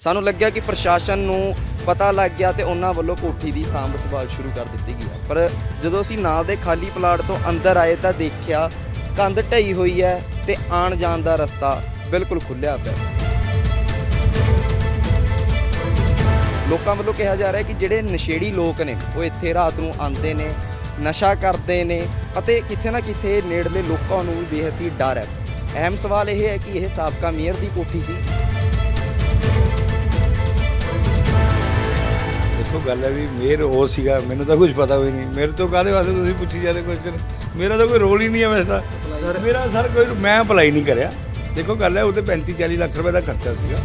ਸਾਨੂੰ ਲੱਗਿਆ ਕਿ ਪ੍ਰਸ਼ਾਸਨ ਨੂੰ ਪਤਾ ਲੱਗ ਗਿਆ ਤੇ ਉਹਨਾਂ ਵੱਲੋਂ ਕੋਠੀ ਦੀ ਸਾਂਭ ਸੰਭਾਲ ਸ਼ੁਰੂ ਕਰ ਦਿੱਤੀ ਗਈ ਹੈ। ਪਰ ਜਦੋਂ ਅਸੀਂ ਨਾਲ ਦੇ ਖਾਲੀ ਪਲਾਟ ਤੋਂ ਅੰਦਰ ਆਏ ਤਾਂ ਦੇਖਿਆ ਕੰਧ ਢਈ ਹੋਈ ਹੈ ਤੇ ਆਣ ਜਾਣ ਦਾ ਰਸਤਾ ਬਿਲਕੁਲ ਖੁੱਲਿਆ ਪਿਆ ਲੋਕਾਂ ਵੱਲੋਂ ਕਿਹਾ ਜਾ ਰਿਹਾ ਕਿ ਜਿਹੜੇ ਨਸ਼ੇੜੀ ਲੋਕ ਨੇ, ਉਹ ਇੱਥੇ ਰਾਤ ਨੂੰ ਆਉਂਦੇ ਨੇ, ਨਸ਼ਾ ਕਰਦੇ ਨੇ ਅਤੇ ਕਿਤੇ ਨਾ ਕਿਤੇ ਨੇੜਲੇ ਲੋਕਾਂ ਨੂੰ ਵੀ ਬੇਹੱਦ ਹੀ ਡਰ ਹੈ। ਅਹਿਮ ਸਵਾਲ ਇਹ ਹੈ ਕਿ ਇਹ ਸਾਬਕਾ ਮੇਅਰ ਦੀ ਕੋਠੀ ਸੀ। ਗੱਲ ਹੈ ਵੀ ਮੇਰ ਉਹ ਸੀਗਾ, ਮੈਨੂੰ ਤਾਂ ਕੁਝ ਪਤਾ ਵੀ ਨਹੀਂ। ਮੇਰੇ ਤੋਂ ਕਾਹਦੇ ਵਾਸਤੇ ਤੁਸੀਂ ਪੁੱਛੀ ਜਾਂਦੇ ਕੁਐਸਚਨ ਮੇਰਾ ਤਾਂ ਕੋਈ ਰੋਲ ਹੀ ਨਹੀਂ ਹੈ ਵੈਸੇ ਤਾਂ। ਮੇਰਾ ਸਰ ਕੋਈ ਮੈਂ ਅਪਲਾਈ ਨਹੀਂ ਕਰਿਆ। ਦੇਖੋ ਗੱਲ ਹੈ, ਉਹਦੇ 35 40 ਲੱਖ ਰੁਪਏ ਦਾ ਖਰਚਾ ਸੀਗਾ।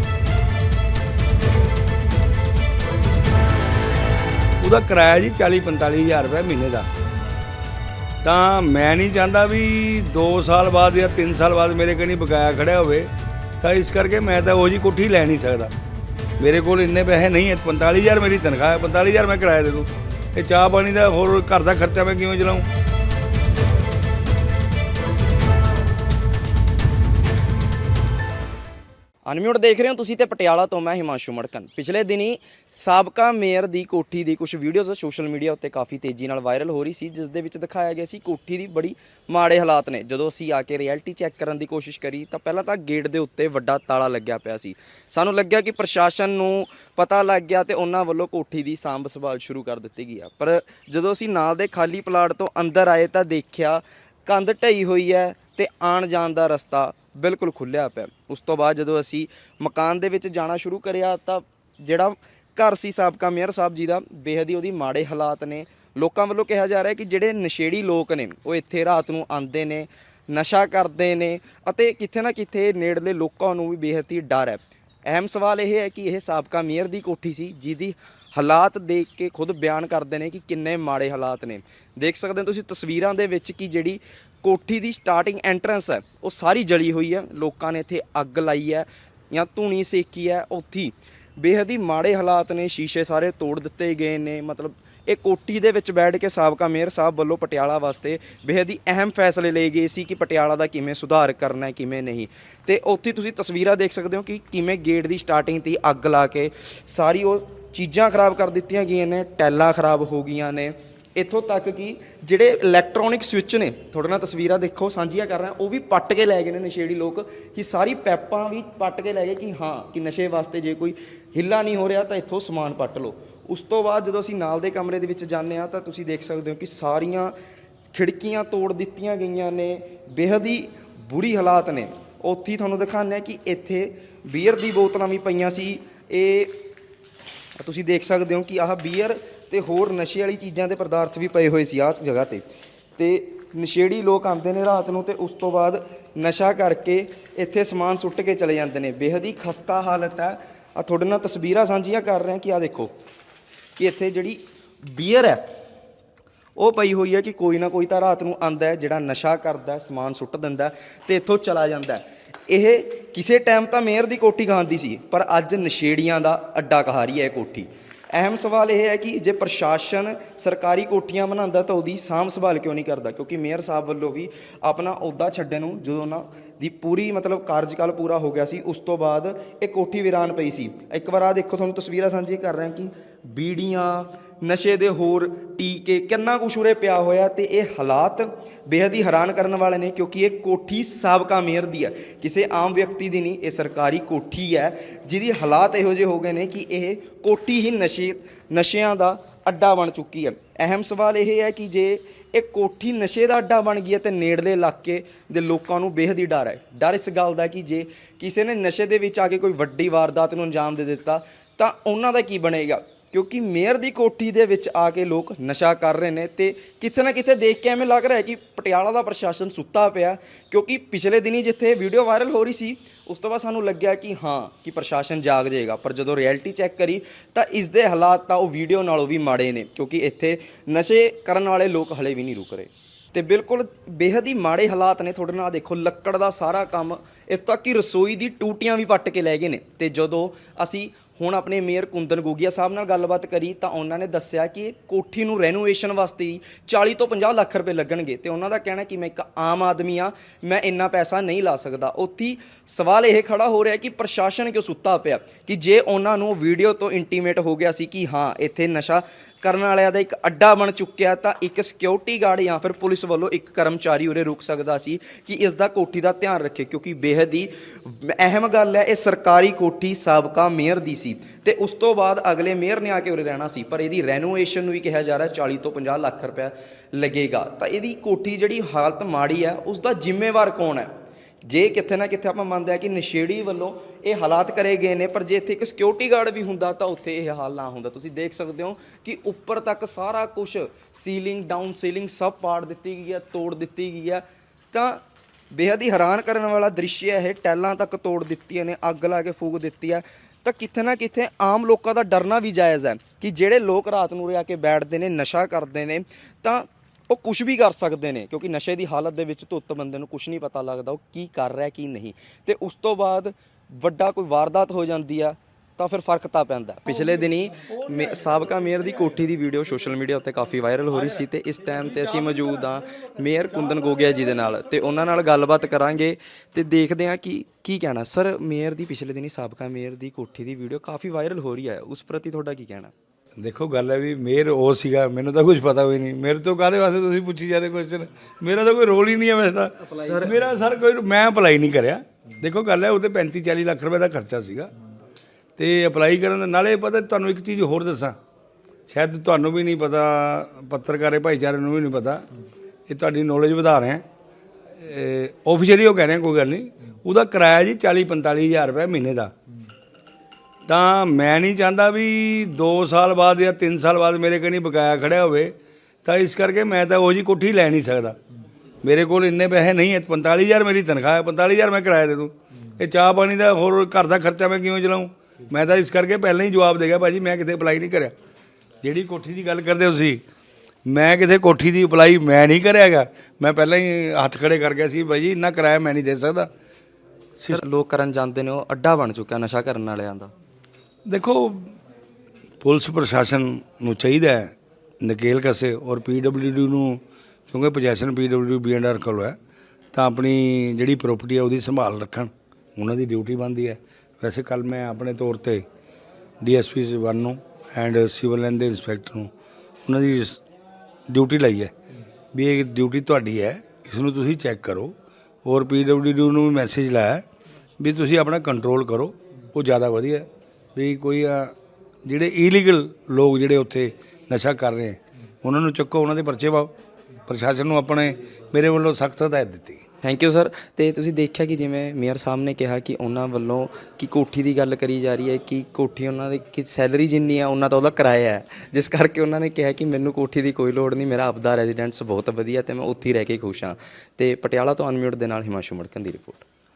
ਉਹਦਾ ਕਿਰਾਇਆ ਜੀ 40 45 ਹਜ਼ਾਰ ਰੁਪਏ ਮਹੀਨੇ ਦਾ। ਤਾਂ ਮੈਂ ਨਹੀਂ ਚਾਹੁੰਦਾ ਵੀ 2 ਸਾਲ ਬਾਅਦ ਜਾਂ 3 ਸਾਲ ਬਾਅਦ ਮੇਰੇ ਕੋਲ ਬਕਾਇਆ ਖੜਿਆ ਹੋਵੇ। ਤਾਂ ਇਸ ਕਰਕੇ ਮੈਂ ਤਾਂ ਉਹ ਜੀ ਕੋਠੀ ਲੈ ਨਹੀਂ ਸਕਦਾ। ਮੇਰੇ ਕੋਲ ਇੰਨੇ ਪੈਸੇ ਨਹੀਂ ਹੈ 45000 ਮੇਰੀ ਤਨਖਾਹ ਹੈ 45000 ਮੈਂ ਕਿਰਾਇਆ ਦੇ ਦੂੰ। ਇਹ ਚਾਹ ਪਾਣੀ ਦਾ ਹੋਰ ਘਰ ਦਾ ਖਰਚਾ ਮੈਂ ਕਿਵੇਂ ਚਲਾਉਂ ਅਨਮਿਊਟ ਦੇਖ ਰਹੇ ਹੋ ਤੁਸੀਂ ਤੇ ਪਟਿਆਲਾ ਤੋਂ ਮੈਂ ਹਿਮਾਂਸ਼ੂ ਮੜਕਨ ਪਿਛਲੇ ਦਿਨੀ ਸਾਬਕਾ ਮੇਅਰ ਦੀ ਕੋਠੀ ਦੀ ਕੁਝ ਵੀਡੀਓਜ਼ ਸੋਸ਼ਲ ਮੀਡੀਆ ਉੱਤੇ ਕਾਫੀ ਤੇਜ਼ੀ ਨਾਲ ਵਾਇਰਲ ਹੋ ਰਹੀ ਸੀ, ਜਿਸ ਦੇ ਵਿੱਚ ਦਿਖਾਇਆ ਗਿਆ ਸੀ ਕੋਠੀ ਦੀ ਬੜੀ ਮਾੜੇ ਹਾਲਾਤ ਨੇ। ਜਦੋਂ ਅਸੀਂ ਆ ਕੇ ਰਿਐਲਿਟੀ ਚੈੱਕ ਕਰਨ ਦੀ ਕੋਸ਼ਿਸ਼ ਕਰੀ, ਤਾਂ ਪਹਿਲਾਂ ਤਾਂ ਗੇਟ ਦੇ ਉੱਤੇ ਵੱਡਾ ਤਾਲਾ ਲੱਗਿਆ ਪਿਆ ਸੀ। ਸਾਨੂੰ ਲੱਗਿਆ ਕਿ ਪ੍ਰਸ਼ਾਸਨ ਨੂੰ ਪਤਾ ਲੱਗ ਗਿਆ ਤੇ ਉਹਨਾਂ ਵੱਲੋਂ ਕੋਠੀ ਦੀ ਸਾਂਭ ਸੰਭਾਲ ਸ਼ੁਰੂ ਕਰ ਦਿੱਤੀ ਗਈ ਆ। ਪਰ ਜਦੋਂ ਅਸੀਂ ਨਾਲ ਦੇ ਖਾਲੀ ਪਲਾਟ ਤੋਂ ਅੰਦਰ ਆਏ ਤਾਂ ਦੇਖਿਆ, ਕੰਧ ਢਈ ਹੋਈ ਹੈ ਤੇ ਆਣ ਜਾਣ ਦਾ ਰਸਤਾ ਬਿਲਕੁਲ ਖੁੱਲਿਆ ਪਿਆ। ਉਸ ਤੋਂ ਬਾਅਦ ਜਦੋਂ ਅਸੀਂ ਮਕਾਨ ਦੇ ਵਿੱਚ ਜਾਣਾ ਸ਼ੁਰੂ ਕਰਿਆ ਤਾਂ ਜਿਹੜਾ ਘਰ ਸੀ ਸਾਬਕਾ ਮੇਅਰ ਸਾਹਿਬ ਜੀ ਦਾ, ਬੇਹੱਦ ਹੀ ਉਹਦੀ ਮਾੜੇ ਹਾਲਾਤ ਨੇ। ਲੋਕਾਂ ਵੱਲੋਂ ਕਿਹਾ ਜਾ ਰਿਹਾ ਕਿ ਜਿਹੜੇ ਨਸ਼ੇੜੀ ਲੋਕ ਨੇ, ਉਹ ਇੱਥੇ ਰਾਤ ਨੂੰ ਆਉਂਦੇ ਨੇ, ਨਸ਼ਾ ਕਰਦੇ ਨੇ ਅਤੇ ਕਿਤੇ ਨਾ ਕਿਤੇ ਨੇੜਲੇ ਲੋਕਾਂ ਨੂੰ ਵੀ ਬੇਹੱਦ ਹੀ ਡਰ ਹੈ। ਅਹਿਮ ਸਵਾਲ ਇਹ ਹੈ ਕਿ ਇਹ ਸਾਬਕਾ ਮੇਅਰ ਦੀ ਕੋਠੀ ਸੀ, ਜਿਹਦੀ ਹਾਲਾਤ ਦੇਖ ਕੇ ਖੁਦ ਬਿਆਨ ਕਰਦੇ ਨੇ ਕਿ ਕਿੰਨੇ ਮਾੜੇ ਹਾਲਾਤ ਨੇ। ਦੇਖ ਸਕਦੇ ਹੋ ਤੁਸੀਂ ਤਸਵੀਰਾਂ ਦੇ ਵਿੱਚ ਕਿ ਜਿਹੜੀ ਕੋਠੀ ਦੀ ਸਟਾਰਟਿੰਗ ਐਂਟਰੈਂਸ ਹੈ। ਉਹ ਸਾਰੀ ਜਲੀ ਹੋਈ ਹੈ। ਲੋਕਾਂ ਨੇ ਇੱਥੇ ਅੱਗ ਲਾਈ ਹੈ ਜਾਂ ਧੂਣੀ ਸੇਕੀ ਹੈ ਉੱਥੇ। ਹੀ ਬੇਹੱਦ ਹੀ ਮਾੜੇ ਹਾਲਾਤ ਨੇ। ਸ਼ੀਸ਼ੇ ਸਾਰੇ ਤੋੜ ਦਿੱਤੇ ਗਏ ਨੇ। ਮਤਲਬ ਇਹ ਕੋਠੀ ਦੇ ਵਿੱਚ ਬੈਠ ਕੇ ਸਾਬਕਾ ਮੇਅਰ ਸਾਹਿਬ ਵੱਲੋਂ ਪਟਿਆਲਾ ਵਾਸਤੇ ਬੇਹੱਦ ਹੀ ਅਹਿਮ ਫੈਸਲੇ ਲਏ ਗਏ ਸੀ ਕਿ ਪਟਿਆਲਾ ਦਾ ਕਿਵੇਂ ਸੁਧਾਰ ਕਰਨਾ ਹੈ, ਕਿਵੇਂ ਨਹੀਂ। ਤੇ ਉੱਥੇ ਤੁਸੀਂ ਤਸਵੀਰਾਂ ਦੇਖ ਸਕਦੇ ਹੋ ਕਿ ਕਿਵੇਂ ਗੇਟ ਦੀ ਸਟਾਰਟਿੰਗ ਤੇ ਅੱਗ ਲਾ ਕੇ ਸਾਰੀ ਉਹ ਚੀਜ਼ਾਂ ਖਰਾਬ ਕਰ ਦਿੱਤੀਆਂ ਗਈਆਂ ਨੇ। ਟੈਲਾਂ ਖਰਾਬ ਹੋ ਗਈਆਂ ਨੇ। ਇੱਥੋਂ ਤੱਕ ਕਿ ਜਿਹੜੇ ਇਲੈਕਟ੍ਰੋਨਿਕ ਸਵਿੱਚ ਨੇ, ਤੁਹਾਡੇ ਨਾਲ ਤਸਵੀਰਾਂ ਦੇਖੋ, ਸਾਂਝੀਆਂ ਕਰ ਰਿਹਾ, ਉਹ ਵੀ ਪੱਟ ਕੇ ਲੈ ਗਏ ਨੇ ਨਸ਼ੇੜੀ ਲੋਕ, ਕਿ ਸਾਰੀ ਪੈਪਾਂ ਵੀ ਪੱਟ ਕੇ ਲੈ ਗਏ ਕਿ ਹਾਂ, ਕਿ ਨਸ਼ੇ ਵਾਸਤੇ ਜੇ ਕੋਈ ਹਿੱਲਾ ਨਹੀਂ ਹੋ ਰਿਹਾ, ਤਾਂ ਇੱਥੋਂ ਸਮਾਨ ਪੱਟ ਲਓ। ਉਸ ਤੋਂ ਬਾਅਦ ਜਦੋਂ ਅਸੀਂ ਨਾਲ ਦੇ ਕਮਰੇ ਦੇ ਵਿੱਚ ਜਾਂਦੇ ਆ ਤਾਂ ਤੁਸੀਂ ਦੇਖ ਸਕਦੇ ਹੋ ਕਿ ਸਾਰੀਆਂ ਖਿੜਕੀਆਂ ਤੋੜ ਦਿੱਤੀਆਂ ਗਈਆਂ ਨੇ, ਬੇਹੱਦ ਹੀ ਬੁਰੀ ਹਾਲਾਤ ਨੇ। ਉੱਥੇ ਤੁਹਾਨੂੰ ਦਿਖਾਉਂਦੇ ਆ ਕਿ ਇੱਥੇ ਬੀਅਰ ਦੀ ਬੋਤਲਾਂ ਵੀ ਪਈਆਂ ਸੀ। ਇਹ ਤੁਸੀਂ ਦੇਖ ਸਕਦੇ ਹੋ ਕਿ ਆਹ ਬੀਅਰ ਤੇ ਹੋਰ ਨਸ਼ੇ ਵਾਲੀ ਚੀਜ਼ਾਂ ਦੇ ਪਦਾਰਥ ਵੀ ਪਏ ਹੋਏ ਸੀ ਆਹ ਜਗ੍ਹਾ ਤੇ। ਤੇ ਨਸ਼ੇੜੀ ਲੋਕ ਆਉਂਦੇ ਨੇ ਰਾਤ ਨੂੰ ਤੇ ਉਸ ਤੋਂ ਬਾਅਦ ਨਸ਼ਾ ਕਰਕੇ ਇੱਥੇ ਸਮਾਨ ਸੁੱਟ ਕੇ ਚਲੇ ਜਾਂਦੇ ਨੇ। ਬੇਹੱਦ ਹੀ ਖਸਤਾ ਹਾਲਤ ਹੈ। ਆ ਤੁਹਾਡੇ ਨਾਲ ਤਸਵੀਰਾਂ ਸਾਂਝੀਆਂ ਕਰ ਰਹੇ ਹਾਂ ਕਿ ਆ ਦੇਖੋ, ਕਿ ਇੱਥੇ ਜਿਹੜੀ ਬੀਅਰ ਹੈ, ਉਹ ਪਈ ਹੋਈ ਹੈ ਕਿ ਕੋਈ ਨਾ ਕੋਈ ਤਾਂ ਰਾਤ ਨੂੰ ਆਂਦਾ ਹੈ, ਜਿਹੜਾ ਨਸ਼ਾ ਕਰਦਾ ਸਮਾਨ ਸੁੱਟ ਦਿੰਦਾ ਹੈ ਤੇ ਇੱਥੋਂ ਚਲਾ ਜਾਂਦਾ ਇਹ ਕਿਸੇ ਟਾਈਮ ਤਾਂ ਮੇਅਰ ਦੀ ਕੋਠੀ ਖਾਂਦੀ ਸੀ, ਪਰ ਅੱਜ ਨਸ਼ੇੜੀਆਂ ਦਾ ਅੱਡਾ ਕਹਾਰੀ ਹੈ ਇਹ ਕੋਠੀ। ਅਹਿਮ ਸਵਾਲ ਇਹ ਹੈ ਕਿ ਜੇ ਪ੍ਰਸ਼ਾਸਨ ਸਰਕਾਰੀ ਕੋਠੀਆਂ ਬਣਾਉਂਦਾ ਤਾਂ ਉਹਦੀ ਸਾਂਭ ਸੰਭਾਲ ਕਿਉਂ ਨਹੀਂ ਕਰਦਾ? ਕਿਉਂਕਿ ਮੇਅਰ ਸਾਹਿਬ ਵੱਲੋਂ ਵੀ ਆਪਣਾ ਅਹੁਦਾ ਛੱਡਣ ਨੂੰ ਜਦੋਂ ਉਹਨਾਂ ਦੀ ਪੂਰੀ ਮਤਲਬ ਕਾਰਜਕਾਲ ਪੂਰਾ ਹੋ ਗਿਆ ਸੀ, ਉਸ ਤੋਂ ਬਾਅਦ ਇਹ ਕੋਠੀ ਵਿਰਾਨ ਪਈ ਸੀ। ਇੱਕ ਵਾਰ ਆ ਦੇਖੋ, ਤੁਹਾਨੂੰ ਤਸਵੀਰਾਂ ਸਾਂਝੀਆਂ ਕਰ ਰਹੇ ਹਾਂ ਕਿ ਬੀੜੀਆਂ ਨਸ਼ੇ ਦੇ ਹੋਰ ਟੀਕੇ ਕਿੰਨਾ ਕੁਛ ਉਰੇ ਪਿਆ ਹੋਇਆ ਤੇ ਇਹ ਹਾਲਾਤ ਬੇਹੱਦ ਹੀ ਹੈਰਾਨ ਕਰਨ ਵਾਲੇ ਨੇ ਕਿਉਂਕਿ ਇਹ ਕੋਠੀ ਸਾਬਕਾ ਮੇਅਰ ਦੀ ਹੈ। ਕਿਸੇ ਆਮ ਵਿਅਕਤੀ ਦੀ ਨਹੀਂ, ਇਹ ਸਰਕਾਰੀ ਕੋਠੀ ਹੈ, ਜਿਹਦੀ ਹਾਲਾਤ ਇਹੋ ਜਿਹੇ ਹੋ ਗਏ ਨੇ ਕਿ ਇਹ ਕੋਠੀ ਹੀ ਨਸ਼ੇ, ਨਸ਼ਿਆਂ ਦਾ ਅੱਡਾ ਬਣ ਚੁੱਕੀ ਹੈ। ਅਹਿਮ ਸਵਾਲ ਇਹ ਹੈ ਕਿ ਜੇ ਇਹ ਕੋਠੀ ਨਸ਼ੇ ਦਾ ਅੱਡਾ ਬਣ ਗਈ ਹੈ ਤੇ ਨੇੜਲੇ ਇਲਾਕੇ ਦੇ ਲੋਕਾਂ ਨੂੰ ਬੇਹੱਦ ਹੀ ਡਰ ਹੈ। ਡਰ ਇਸ ਗੱਲ ਦਾ ਕਿ ਜੇ ਕਿਸੇ ਨੇ ਨਸ਼ੇ ਦੇ ਵਿੱਚ ਆ ਕੇ ਕੋਈ ਵੱਡੀ ਵਾਰਦਾਤ ਨੂੰ ਅੰਜਾਮ ਦੇ ਦਿੱਤਾ, ਤਾਂ ਉਹਨਾਂ ਦਾ ਕੀ ਬਣੇਗਾ? ਕਿਉਂਕਿ ਮੇਅਰ ਦੀ ਕੋਠੀ ਦੇ ਵਿੱਚ ਆ ਕੇ ਲੋਕ ਨਸ਼ਾ ਕਰ ਰਹੇ ਨੇ ਤੇ ਕਿਤੇ ਨਾ ਕਿਤੇ ਦੇਖ ਕੇ ਐਵੇਂ ਲੱਗ ਰਿਹਾ ਹੈ ਕਿ ਪਟਿਆਲਾ ਦਾ ਪ੍ਰਸ਼ਾਸਨ ਸੁੱਤਾ ਪਿਆ ਕਿਉਂਕਿ ਪਿਛਲੇ ਦਿਨੀ ਜਿੱਥੇ ਵੀਡੀਓ ਵਾਇਰਲ ਹੋ ਰਹੀ ਸੀ, ਉਸ ਤੋਂ ਬਾਅਦ ਸਾਨੂੰ ਲੱਗਿਆ ਕਿ ਹਾਂ, ਕਿ ਪ੍ਰਸ਼ਾਸਨ ਜਾਗ ਜਾਏਗਾ। ਪਰ ਜਦੋਂ ਰਿਐਲਿਟੀ ਚੈੱਕ ਕਰੀ, ਤਾਂ ਇਸ ਦੇ ਹਾਲਾਤ ਤਾਂ ਉਹ ਵੀਡੀਓ ਨਾਲੋਂ ਵੀ ਮਾੜੇ ਨੇ, ਕਿਉਂਕਿ ਇੱਥੇ ਨਸ਼ੇ ਕਰਨ ਵਾਲੇ ਲੋਕ ਹਲੇ ਵੀ ਨਹੀਂ ਰੁਕ ਰਹੇ। ਤੇ ਬਿਲਕੁਲ ਬੇਹੱਦ ਹੀ ਮਾੜੇ ਹਾਲਾਤ ਨੇ ਤੁਹਾਡੇ ਨਾਲ ਦੇਖੋ, ਲੱਕੜ ਦਾ ਸਾਰਾ ਕੰਮ ਇੱਥੋਂ ਤੱਕ ਕਿ ਰਸੋਈ ਦੀ ਟੂਟੀਆਂ ਵੀ ਪੱਟ ਕੇ ਲੈ ਗਏ ਨੇ। ਤੇ ਜਦੋਂ ਅਸੀਂ ਹੁਣ ਆਪਣੇ ਮੇਅਰ ਕੁੰਦਨ ਗੋਗੀਆ ਸਾਹਿਬ ਨਾਲ ਗੱਲਬਾਤ ਕਰੀ ਤਾਂ ਉਹਨਾਂ ਨੇ ਦੱਸਿਆ ਕਿ ਕੋਠੀ ਨੂੰ ਰੈਨੋਵੇਸ਼ਨ ਵਾਸਤੇ ਹੀ 40 ਤੋਂ 50 ਲੱਖ ਰੁਪਏ ਲੱਗਣਗੇ ਤੇ ਉਹਨਾਂ ਦਾ ਕਹਿਣਾ ਕਿ ਮੈਂ ਇੱਕ ਆਮ ਆਦਮੀ ਆ ਮੈਂ ਇੰਨਾ ਪੈਸਾ ਨਹੀਂ ਲਾ ਸਕਦਾ। ਉੱਥੇ ਸਵਾਲ ਇਹ ਖੜਾ ਹੋ ਰਿਹਾ ਕਿ ਪ੍ਰਸ਼ਾਸਨ ਕਿਉਂ ਸੁੱਤਾ ਪਿਆ? ਕਿ ਜੇ ਉਹਨਾਂ ਨੂੰ ਵੀਡੀਓ ਤੋਂ ਇੰਟੀਮੇਟ ਹੋ ਗਿਆ ਸੀ ਕਿ ਹਾਂ, ਇੱਥੇ ਨਸ਼ਾ ਕਰਨ ਵਾਲਿਆਂ ਦਾ ਇੱਕ ਅੱਡਾ ਬਣ ਚੁੱਕਿਆ ਤਾਂ ਇੱਕ ਸਿਕਿਉਰਿਟੀ ਗਾਰਡ ਜਾਂ ਫਿਰ ਪੁਲਿਸ ਵੱਲੋਂ ਇੱਕ ਕਰਮਚਾਰੀ ਉਰੇ ਰੁਕ ਸਕਦਾ ਸੀ ਕਿ ਇਸ ਦਾ ਕੋਠੀ ਦਾ ਧਿਆਨ ਰੱਖੇ, ਕਿਉਂਕਿ ਬੇਹਦ ਹੀ ਅਹਿਮ ਗੱਲ ਹੈ, ਇਹ ਸਰਕਾਰੀ ਕੋਠੀ ਸਾਬਕਾ ਮੇਅਰ ਦੀ ਸੀ। ਤੇ ਉਸ ਤੋਂ ਬਾਅਦ ਅਗਲੇ ਮੇਅਰ ਨੇ ਆ ਕੇ ਉਰੇ ਰਹਿਣਾ ਸੀ, ਪਰ ਇਹਦੀ ਰੈਨੋਵੇਸ਼ਨ ਨੂੰ ਵੀ ਕਿਹਾ ਜਾ ਰਿਹਾ 40 ਤੋਂ 50 ਲੱਖ ਰੁਪਏ ਲੱਗੇਗਾ। ਤਾਂ ਇਹਦੀ ਕੋਠੀ ਜਿਹੜੀ ਹਾਲਤ ਮਾੜੀ ਹੈ, ਉਸ ਦਾ ਜ਼ਿੰਮੇਵਾਰ ਕੌਣ ਹੈ? ਜੇ ਕਿੱਥੇ ਨਾ ਕਿੱਥੇ ਆਪਾਂ ਮੰਨਦੇ ਆ ਕਿ ਨਸ਼ੇੜੀ ਵੱਲੋਂ ਇਹ ਹਾਲਾਤ ਕਰੇ ਗਏ ਨੇ, ਪਰ ਜੇ ਇੱਥੇ ਇੱਕ ਸਿਕਿਉਰਿਟੀ ਗਾਰਡ ਵੀ ਹੁੰਦਾ, ਤਾਂ ਉੱਥੇ ਇਹ ਹਾਲ ਨਾ ਹੁੰਦਾ। ਤੁਸੀਂ ਦੇਖ ਸਕਦੇ ਹੋ ਕਿ ਉੱਪਰ ਤੱਕ ਸਾਰਾ ਕੁਝ ਸੀਲਿੰਗ ਡਾਊਨ ਸੀਲਿੰਗ ਸਭ ਪਾੜ ਦਿੱਤੀ ਗਈ ਹੈ, ਤੋੜ ਦਿੱਤੀ ਗਈ ਹੈ। ਤਾਂ ਬੇਹੱਦ ਹੀ ਹੈਰਾਨ ਕਰਨ ਵਾਲਾ ਦ੍ਰਿਸ਼ ਹੈ, ਇਹ ਟੈਲਾਂ ਤੱਕ ਤੋੜ ਦਿੱਤੀਆਂ ਨੇ, ਅੱਗ ਲਾ ਕੇ ਫੂਕ ਦਿੱਤੀ ਹੈ। ਤਾਂ ਕਿਤੇ ਨਾ ਕਿਤੇ ਆਮ ਲੋਕਾਂ ਦਾ ਡਰਨਾ ਵੀ ਜਾਇਜ਼ ਹੈ ਕਿ ਜਿਹੜੇ ਲੋਕ ਰਾਤ ਨੂੰ ਉਰੇ ਕੇ ਬੈਠਦੇ ਨੇ, ਨਸ਼ਾ ਕਰਦੇ ਨੇ, ਤਾਂ ਉਹ ਕੁਝ ਵੀ ਕਰ ਸਕਦੇ ਨੇ, ਕਿਉਂਕਿ ਨਸ਼ੇ ਦੀ ਹਾਲਤ ਦੇ ਵਿੱਚ ਧੁੱਤ ਬੰਦੇ ਨੂੰ ਕੁਝ ਨਹੀਂ ਪਤਾ ਲੱਗਦਾ ਉਹ ਕੀ ਕਰ ਰਿਹਾ, ਕੀ ਨਹੀਂ। ਤੇ ਉਸ ਤੋਂ ਬਾਅਦ ਵੱਡਾ ਕੋਈ ਵਾਰਦਾਤ ਹੋ ਜਾਂਦੀ ਆ ਤਾਂ ਫਿਰ ਫ਼ਰਕ ਤਾਂ ਪੈਂਦਾ। ਪਿਛਲੇ ਦਿਨੀ ਮੇ- ਸਾਬਕਾ ਮੇਅਰ ਦੀ ਕੋਠੀ ਦੀ ਵੀਡੀਓ ਸੋਸ਼ਲ ਮੀਡੀਆ ਉੱਤੇ ਕਾਫੀ ਵਾਇਰਲ ਹੋ ਰਹੀ ਸੀ ਤੇ ਇਸ ਟਾਈਮ ਤੇ ਅਸੀਂ ਮੌਜੂਦ ਆ ਮੇਅਰ ਕੁੰਦਨ ਗੋਗਿਆ ਜੀ ਦੇ ਨਾਲ। ਤੇ ਉਹਨਾਂ ਨਾਲ ਗੱਲਬਾਤ ਕਰਾਂਗੇ ਤੇ ਦੇਖਦੇ ਆ ਕਿ ਕੀ ਕਹਿਣਾ। ਸਰ ਮੇਅਰ ਦੀ ਪਿਛਲੇ ਦਿਨੀ ਸਾਬਕਾ ਮੇਅਰ ਦੀ ਕੋਠੀ ਦੀ ਵੀਡੀਓ ਕਾਫੀ ਵਾਇਰਲ ਹੋ ਰਹੀ ਹੈ। ਉਸ ਪ੍ਰਤੀ ਤੁਹਾਡਾ ਕੀ ਕਹਿਣਾ? ਦੇਖੋ ਗੱਲ ਹੈ ਵੀ ਮੇਰ ਉਹ ਸੀਗਾ ਮੈਨੂੰ ਤਾਂ ਕੁਝ ਪਤਾ ਵੀ ਨਹੀਂ। ਮੇਰੇ ਤੋਂ ਕਾਹਦੇ ਵਾਸਤੇ ਤੁਸੀਂ ਪੁੱਛੀ ਜਾਂਦੇ ਕੁਐਸਚਨ ਮੇਰਾ ਤਾਂ ਕੋਈ ਰੋਲ ਹੀ ਨਹੀਂ ਹੈ ਵੈਸੇ ਤਾਂ। ਮੇਰਾ ਸਰ ਕੋਈ ਮੈਂ ਅਪਲਾਈ ਨਹੀਂ ਕਰਿਆ। ਦੇਖੋ ਗੱਲ ਹੈ ਉਹਤੇ 35 40 ਲੱਖ ਰੁਪਏ ਦਾ ਖਰਚਾ ਸੀਗਾ। ਤੇ ਅਪਲਾਈ ਕਰਨ ਦੇ, ਨਾਲੇ ਪਤਾ ਤੁਹਾਨੂੰ ਇੱਕ ਚੀਜ਼ ਹੋਰ ਦੱਸਾਂ। ਸ਼ਾਇਦ ਤੁਹਾਨੂੰ ਵੀ ਨਹੀਂ ਪਤਾ, ਪੱਤਰਕਾਰੇ ਭਾਈਚਾਰੇ ਨੂੰ ਵੀ ਨਹੀਂ ਪਤਾ, ਇਹ ਤੁਹਾਡੀ ਨੌਲੇਜ ਵਧਾ ਰਹੇ ਆ। ਆਫੀਸ਼ੀਅਲੀ ਉਹ ਕਹਿ ਰਹੇ ਕੋਈ ਗੱਲ ਨਹੀਂ। ਉਹਦਾ ਕਿਰਾਇਆ ਜੀ 40 45 ਹਜ਼ਾਰ ਰੁਪਏ ਮਹੀਨੇ ਦਾ। ਤਾਂ ਮੈਂ ਨਹੀਂ ਚਾਹੁੰਦਾ ਵੀ 2 ਸਾਲ ਬਾਅਦ ਜਾਂ 3 ਸਾਲ ਬਾਅਦ ਮੇਰੇ ਕੋਲ ਨਹੀਂ ਬਕਾਇਆ ਖੜਿਆ ਹੋਵੇ, ਤਾਂ ਇਸ ਕਰਕੇ ਮੈਂ ਤਾਂ ਉਹ ਜੀ ਕੋਠੀ ਲੈ ਨਹੀਂ ਸਕਦਾ। ਮੇਰੇ ਕੋਲ ਇੰਨੇ ਪੈਸੇ ਨਹੀਂ ਹੈ 45000 ਮੇਰੀ ਤਨਖਾਹ ਹੈ 45000 ਮੈਂ ਕਿਰਾਇਆ ਦੇ ਦੂੰ। ਇਹ ਚਾਹ ਪਾਣੀ ਦਾ ਹੋਰ ਘਰ ਦਾ ਖਰਚਾ ਮੈਂ ਕਿਵੇਂ ਚਲਾਉਂ ਮੈਂ ਤਾਂ ਇਸ ਕਰਕੇ ਪਹਿਲਾਂ ਹੀ ਜਵਾਬ ਦੇ ਗਿਆ ਭਾਜੀ ਮੈਂ ਕਿਤੇ ਅਪਲਾਈ ਨਹੀਂ ਕਰਿਆ। ਜਿਹੜੀ ਕੋਠੀ ਦੀ ਗੱਲ ਕਰਦੇ ਹੋ ਤੁਸੀਂ ਮੈਂ ਕਿਤੇ ਕੋਠੀ ਦੀ ਅਪਲਾਈ ਮੈਂ ਨਹੀਂ ਕਰਿਆਗਾ ਮੈਂ ਪਹਿਲਾਂ ਹੀ ਹੱਥ ਖੜੇ ਕਰ ਗਿਆ ਸੀ ਭਾਜੀ ਇੰਨਾ ਕਿਰਾਇਆ ਮੈਂ ਨਹੀਂ ਦੇ ਸਕਦਾ। ਸਰ ਲੋਕ ਕਰਨ ਜਾਂਦੇ ਨੇ ਉਹ ਅੱਡਾ ਬਣ ਚੁੱਕਿਆ ਨਸ਼ਾ ਕਰਨ ਵਾਲਿਆਂ ਦਾ। ਦੇਖੋ ਪੁਲਿਸ ਪ੍ਰਸ਼ਾਸਨ ਨੂੰ ਚਾਹੀਦਾ ਹੈ ਨਕੇਲ ਕਸੇ ਔਰ ਪੀਡਬਲਯੂਡੀ ਨੂੰ ਕਿਉਂਕਿ ਪੋਜੈਸ਼ਨ ਪੀਡਬਲਯੂ ਬੀਐਨਆਰ ਕੋਲ ਹੈ ਤਾਂ ਆਪਣੀ ਜਿਹੜੀ ਪ੍ਰਾਪਰਟੀ ਹੈ ਉਹਦੀ ਸੰਭਾਲ ਰੱਖਣ। ਉਹਨਾਂ ਦੀ ਡਿਊਟੀ ਬਣਦੀ ਹੈ। ਵੈਸੇ ਕੱਲ ਮੈਂ ਆਪਣੇ ਤੌਰ ਤੇ ਡੀਐਸਪੀ ਵਨ ਨੂੰ ਐਂਡ ਸਿਵਲ ਲਾਈਨ ਦੇ ਇੰਸਪੈਕਟਰ ਨੂੰ ਉਹਨਾਂ ਦੀ ਡਿਊਟੀ ਲਈ ਹੈ। ਵੀ ਇਹ ਡਿਊਟੀ ਤੁਹਾਡੀ ਹੈ ਇਸ ਨੂੰ ਤੁਸੀਂ ਚੈੱਕ ਕਰੋ। ਔਰ ਪੀਡਬਲਯੂ ਨੂੰ ਵੀ ਮੈਸੇਜ ਲਾਇਆ ਵੀ ਤੁਸੀਂ ਆਪਣਾ ਕੰਟਰੋਲ ਕਰੋ ਉਹ ਜ਼ਿਆਦਾ ਵਧੀਆ ਵੀ ਕੋਈ ਆ, ਜਿਹੜੇ ਇਲੀਗਲ ਲੋਕ ਜਿਹੜੇ ਉੱਥੇ ਨਸ਼ਾ ਕਰ ਰਹੇ ਉਹਨਾਂ ਨੂੰ ਚੱਕੋ ਉਹਨਾਂ ਦੇ ਪਰਚੇ ਪਾਓ। ਪ੍ਰਸ਼ਾਸਨ ਨੂੰ ਆਪਣੇ ਮੇਰੇ ਵੱਲੋਂ ਸਖਤ ਹਦਾਇਤ ਦਿੱਤੀ ਥੈਂਕ ਯੂ ਸਰ ਤੇ ਤੁਸੀਂ ਦੇਖਿਆ ਕਿ ਜਿਵੇਂ ਮੇਅਰ ਸਾਹਿਬ ਨੇ ਕਿਹਾ ਕਿ ਉਹਨਾਂ ਵੱਲੋਂ ਕਿ ਕੋਠੀ ਦੀ ਗੱਲ ਕਰੀ ਜਾ ਰਹੀ ਹੈ ਕਿ ਕੋਠੀ ਉਹਨਾਂ ਦੀ ਕਿ ਸੈਲਰੀ ਜਿੰਨੀ ਆ ਉਹਨਾਂ ਦਾ ਉਹਦਾ ਕਿਰਾਇਆ ਹੈ। ਜਿਸ ਕਰਕੇ ਉਹਨਾਂ ਨੇ ਕਿਹਾ ਕਿ ਮੈਨੂੰ ਕੋਠੀ ਦੀ ਕੋਈ ਲੋੜ ਨਹੀਂ, ਮੇਰਾ ਆਪਦਾ ਰੈਜ਼ੀਡੈਂਸ ਬਹੁਤ ਵਧੀਆ ਤੇ ਮੈਂ ਉੱਥੇ ਹੀ ਰਹਿ ਕੇ ਖੁਸ਼ ਹਾਂ। ਤੇ ਪਟਿਆਲਾ ਤੋਂ ਅਨਮਿਊਟ ਦੇ ਨਾਲ ਹਿਮਾਸ਼ੂ ਮੜਕਨ ਦੀ ਰਿਪੋਰਟ।